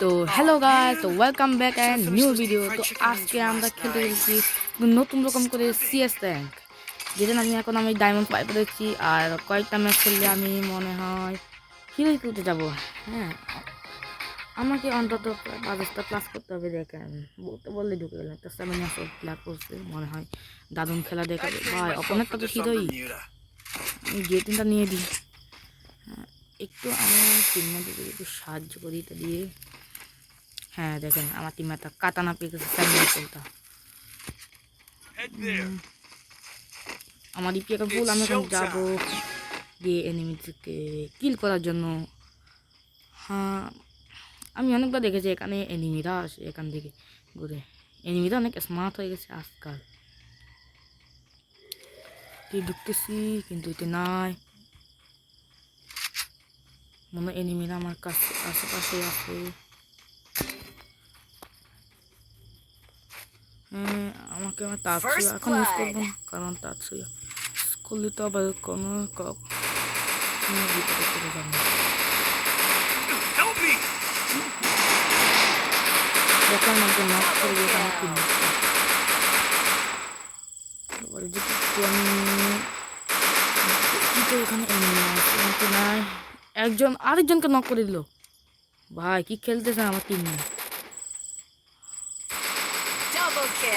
তো hello guy তো welcome back and new video তো আজকে আমরা খেলতে গেছি নতুন রকম করে সিএস র্যাঙ্ক যেটা আমি এখন আমি ডায়মন্ড পাই পেরেছি আর কয়েকটা ম্যাচ খেললে আমি মনে হয় হিরোই করতে যাব। হ্যাঁ আমাকে অন্তত পাঁচটা ক্লাস করতে হবে দেখেন। বলতে বললে ঢুকে গেলাম। একটা সেভেন ইয়ার্স ওল্ড প্লেয়ার করছে মনে হয় দারুণ খেলা দেখাবে ভাই অপনেরটা তো হিরোই আমি তিনটা নিয়ে দিই। হ্যাঁ, একটু আমার টিমমেটকে একটু সাহায্য করি এটা দিয়ে হ্যাঁ দেখেন আমার টিমমেটটা কাটানা পেয়ে গেছে কোনটা আমার ইপিএকে ভুল আমি এখন যাব দিয়ে এনিমিকে কিল করার জন্য। হ্যাঁ আমি অনেকবার দেখেছি এখানে এনিমিরা আসে এখান থেকে ঘুরে। এনিমিরা অনেক স্মার্ট হয়ে গেছে আজকাল। তুই ঢুকতেছি কিন্তু এতে নাই। মনে এনিমিরা আমার কাছে আশেপাশে আছে। আমাকে আমার First এখন ইউজ করব না কারণ করলে তো আবার কোনো বিপদে পড়ে যাব নক আমার তারপরে যে এখানে নাই। একজন আরেকজনকে নক করে দিল। ভাই কি খেলতেছে আমার team Double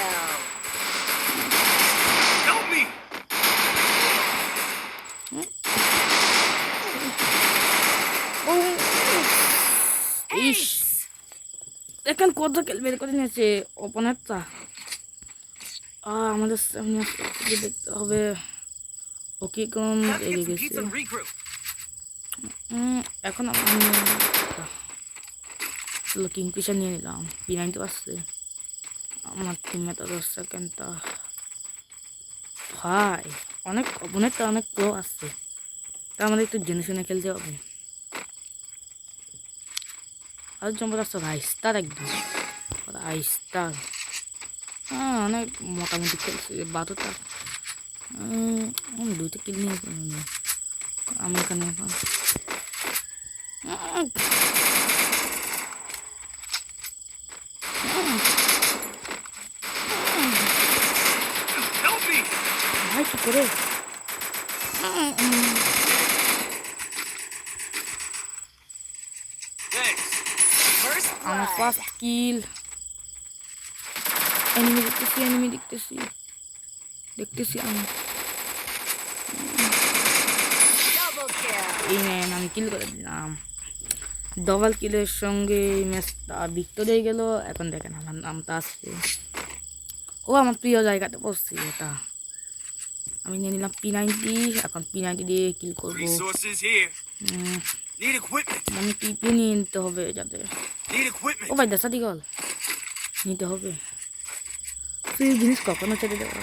kill! Help me! ইস দেখেন কত বের করে নিয়েছে ওপেনারটা আমাদের সামনে দেখতে হবে ওকে কোন Have to এগিয়ে গেছে এখন আমি কিংফিশার নিয়ে নিলাম পি নাইনটি টিমে তো দশ সেকেন্ডটা ভাই, অনেক অনেকটা অনেক প্রো আসছে তা আমাদের একটু জেনে শুনে খেলতে হবে। আর জম্বর আসছে ভাই স্টার একদম। ভাই স্টার হ্যাঁ অনেক মোটামুটি খেলছে, বারোটা। দুইটা কিল নিয়ে। আমি এখানে এখন Help me! কি করে আমার! ফার্স্ট কিল এনিমি দেখতেছি এনিমি দেখতেছি। দেখতেছি আমি! এই ম্যান আমি কিল করে দিলাম। ডবল কিলের সঙ্গে ম্যাচটা ভিক্টোরি হয়ে গেল। এখন দেখেন আমার নামটা আসছে ও, আমার প্রিয় জায়গাতে বসছি এটা। আমি নিয়ে নিলাম পি নাইনটি এখন পি নাইনটি দিয়ে কিল করব. মানে টিপে নিয়ে নিতে হবে যাতে। ও ভাই দেখা দিগল নিতে হবে। সেই জিনিস কখনো ছেড়ে দেওয়া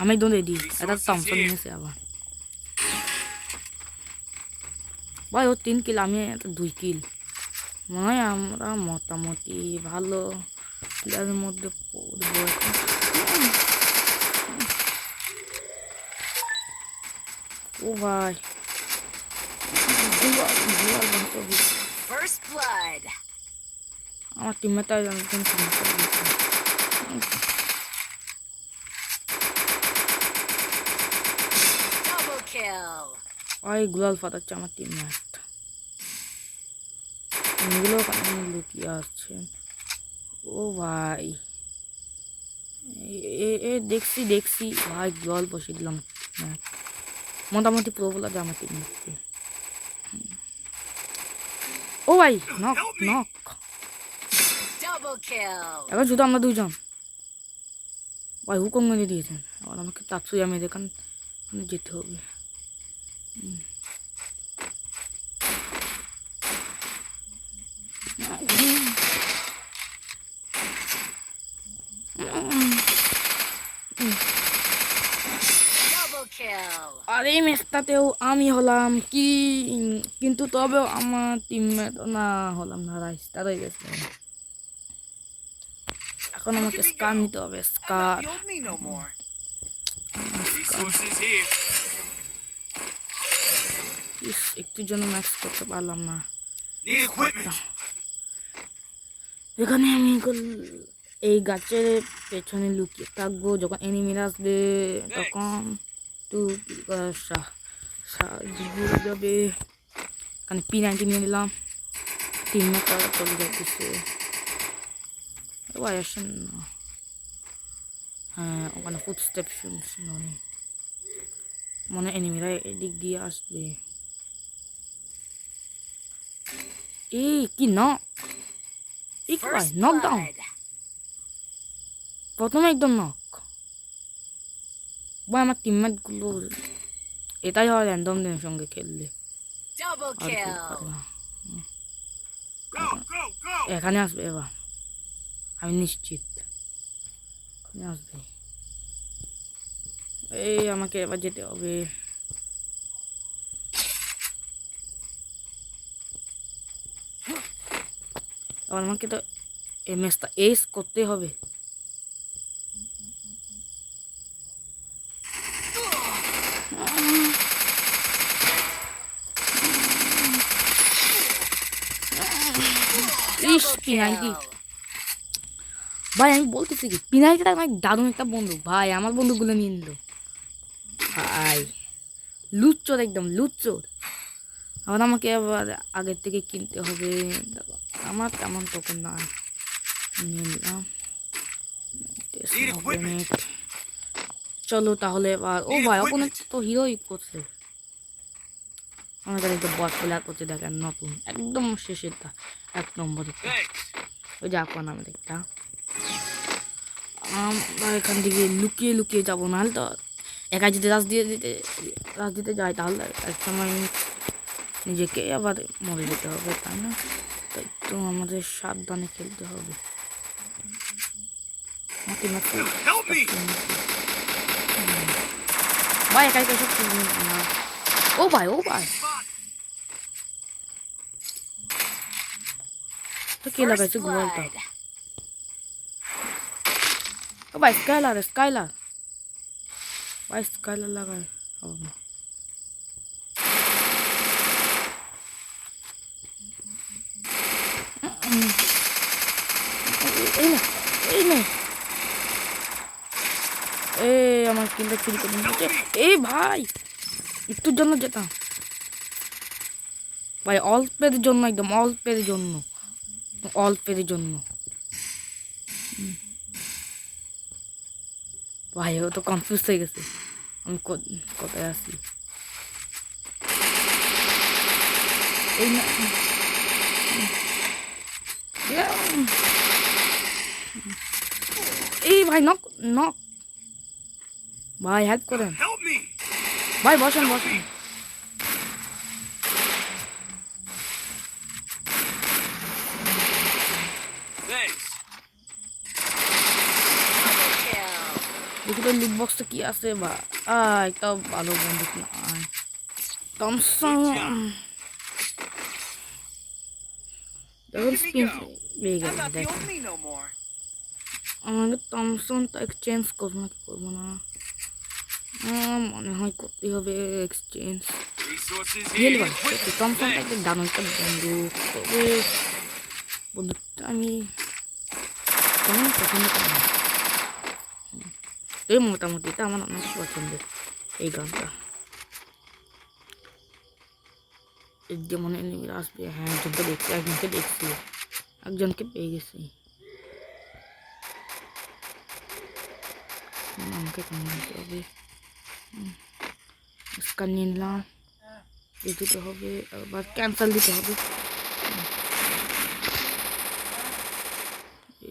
আমি একদম রেডি এটা থমসন নিয়েছে আবার। ভাই ও তিন কিল আমি দুই কিল মনে হয় আমরা মোটামুটি ভালো প্লেয়ারের মধ্যে পড়ব এখন। ও ভাই দুবার দুবার বন্ধ হয়েছে। First blood! আমার টিমমেটটা একজন সমস্যা দিয়েছে Double kill! ওই গুলাল ফাটাচ্ছে আমার টিমমেট এগুলো ওখানে লুকিয়ে আসছে ও ভাই এ- এ এ দেখছি দেখছি। ভাই জল বসিয়ে দিলাম। মোটামুটি প্রো বলা যায় আমার টিমমেটকে ও ভাই নক নক! এখন শুধু আমরা দুজন। ভাই হুকুম মেরে দিয়েছেন। আবার আমাকে তাৎসুই আমি দেখান যেতে হবে। হুম। আর এই আমি হলাম কি? কিন্তু তবেও আমার টিমমেট না হলাম না রাইস্টার হয়ে গেছে। এখন আমাকে স্কার নিতে হবে স্কার একটুর জন্য ম্যাক্স করতে পারলাম না। এখানে আমি এই গাছের পেছনে লুকিয়ে থাকব, যখন এনিমিরা আসবে, তখন। একটু কি করা সা- সাহায্য হয়ে যাবে এখানে পি নাইনটি নিয়ে নিলাম তিন তারা চলে যাচ্ছে এবার আসেন না হ্যাঁ ওখানে ফুটস্টেপ শুনছি মনে মনে এনিমিরা এদিক দিয়ে আসবে এই কি নক এই কি First নক ডাউন blood. প্রথমে একদম নক ভাই আমার টিমমেটগুলো এটাই হয় র্যান্ডমদের সঙ্গে খেললে. এখানে আসবে এবার আমি নিশ্চিত এখানে আসবে এই আমাকে এবার যেতে হবে। এবার আমাকে তো এই ম্যাচটা এস করতে হবে। ইস পিনাইটি ভাই আমি বলতেছি কি পিনাইটিটা আমার দারুণ একটা বন্ধু ভাই আমার বন্ধুগুলো নিয়ে নিল। ভাই লুচ্চোর একদম লুচ্চোর। আবার আমাকে আবার আগের থেকে কিনতে হবে। আমার তেমন তখন না। নিয়ে নিলাম। চলো তাহলে এবার ও ভাই ওখানে. তো হিরোই করছে। আমাদের একটা বস প্লেয়ার করছে দেখেন নতুন। একদম শেষেরটা। এক নম্বরে. ওই যে এখন আমাদের একটা আমরা এখান থেকে লুকিয়ে লুকিয়ে যাব নাহলে তো একা যদি রাজ দিয়ে দিতে রাজ দিতে যাই তাহলে এক সময় নিজেকে আবার মরে যেতে হবে তাই না? তাই তো আমাদের সাবধানে খেলতে হবে. ভাই একা একা সব ও ভাই ও ভাই। Blood. ও ভাই স্কাইলার স্কাইলার ভাই স্কাইলার লাগায়। হবে না এই না এই নে। এই আমার কিলটা চুরি করে নিয়েছে। এই ভাই একটুর জন্য যেতাম। ভাই অল্পের জন্য একদম অল্পের জন্য। অল্পের জন্য। ভাই ও তো কনফিউজ হয়ে গেছে। আমি কোথায় আছি? এই এই ভাই নক নক ভাই হেল্প করেন। ভাই বসেন বসেন। তো লুট বক্সটা কি আছে বা? আয় তাও ভালো বন্দুক না আয়। স্পিন পেয়ে গেল দেখেন. আমাকে টমসনটা এক্সচেঞ্জ করব না কি করব না? মনে হয় করতে হবে এক্সচেঞ্জ টমসনটা একটা তবে বন্দুকটা আমি তেমন পছন্দ করি না। হুম। এই মোটামুটি, এটা আমার অনেক পছন্দের, এই গানটা। যে মনে আসবে। হ্যাঁ একজনকে দেখছি একজনকে দেখছি। একজনকে পেয়ে গেছি। আমাকে কেমন নিতে হবে? নিয়ে নিলাম। দিতে হবে, আবার ক্যান্সেল দিতে হবে।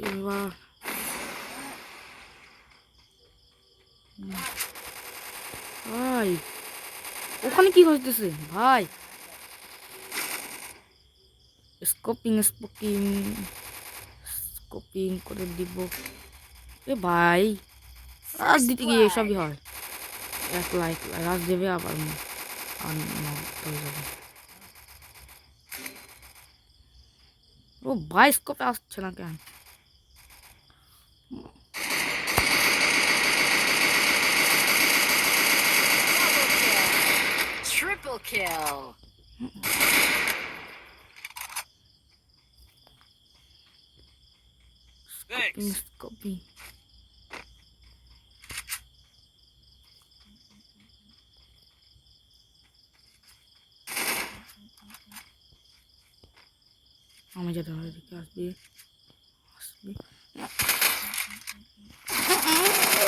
এবার হুম। ভাই। ওখানে কি হইতেছে ভাই। স্কোপিং স্কোপিং স্কোপিং করে দিব। এ ভাই, রাজ দিতে গিয়ে এসবই হয়। এক লাইক, রাজ দেবে আবার যাবে। ও ভাই স্কোপে আসছে না কেন? Triple kill. Thanks. Copy. আমি যেতে হবে এদিকে আসবি আসবি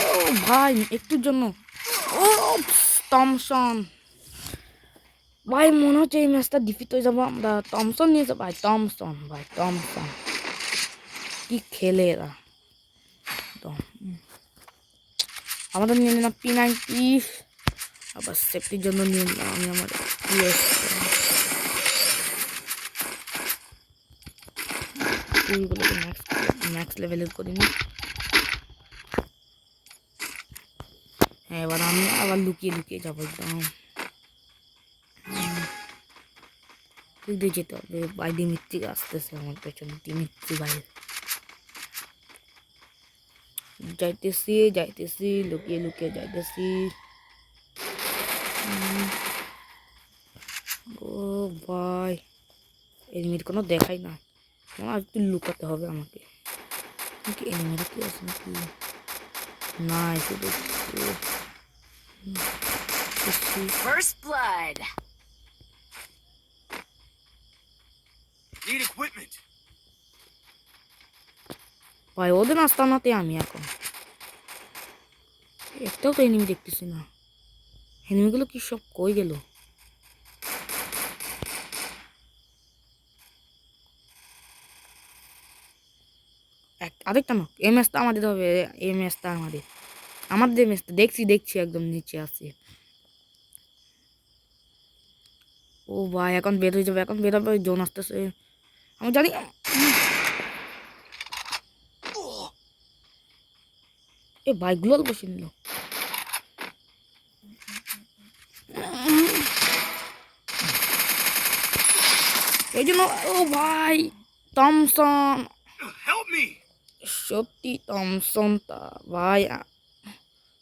ও ভাই একটুর জন্য ও টমসন ভাই, মনে হচ্ছে এই ম্যাচটা ডিফিট হয়ে যাব আমরা। টমসন নিয়েছে, ভাই টমসন ভাই টমসন কি খেলে এরা। আমাদের নিয়ে নিলাম পি নাইনটি আবার সেফটির জন্য নিয়ে নিলাম আমি আমার ম্যাক্স ম্যাক্স লেভেলের করিনি হ্যাঁ এবার আমি আবার লুকিয়ে লুকিয়ে যাব একদম। দিক দিয়ে যেতে হবে। ভাই দিমিত্রিক আসতেছে আমার পেছনে দিমিত্রি ভাই যাইতেছি যাইতেছি, লুকিয়ে লুকিয়ে যাইতেছি। ও ভাই, এনিমির কোনো দেখাই না। আমার একটু লুকাতে হবে আমাকে। কি এনিমির কি আছে নাকি? না শুধু First blood. Need equipment. ভাই ওদের আস্তানাতে আমি এখন একটাও তো এনিমি দেখতেছি না এনিমিগুলো কি সব কই গেল আরেকটা না এই ম্যাচটা আমাদের হবে এই ম্যাচটা আমাদের আমাদের ম্যাচটা দেখছি দেখছি একদম নিচে আছে ও ভাই এখন বের হয়ে যাবে এখন বের হবে জোন আসতেছে আমি জানি এ গ্লোল বসে নিল। এই জন্য ও ভাই টমসন সত্যি me. তা ভাই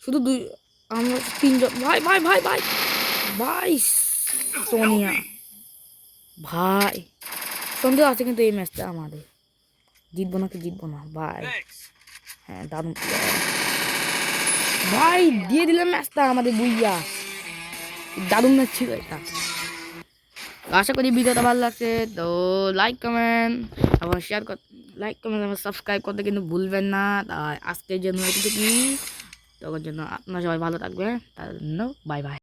শুধু দুই আমরা তিনজন ভাই ভাই ভাই ভাই ভাই সোনিয়া। ভাই। সন্দেহ আছে কিন্তু এই ম্যাচটা আমাদের। জিতবো না কি জিতবো না? ভাই। হ্যাঁ দারুণ। ভাই, দিয়ে দিলাম ম্যাচটা আমাদের বুইয়া। দারুণ ম্যাচ ছিল এটা। আশা করি ভিডিওটা ভালো লাগছে, তো লাইক কমেন্ট এবং শেয়ার কর লাইক কমেন্ট এবং সাবস্ক্রাইব করতে কিন্তু ভুলবেন না। তাই আজকের জন্য এটুকুই। তখন জন্য আপনারা সবাই ভালো থাকবেন। তার জন্য বাই বাই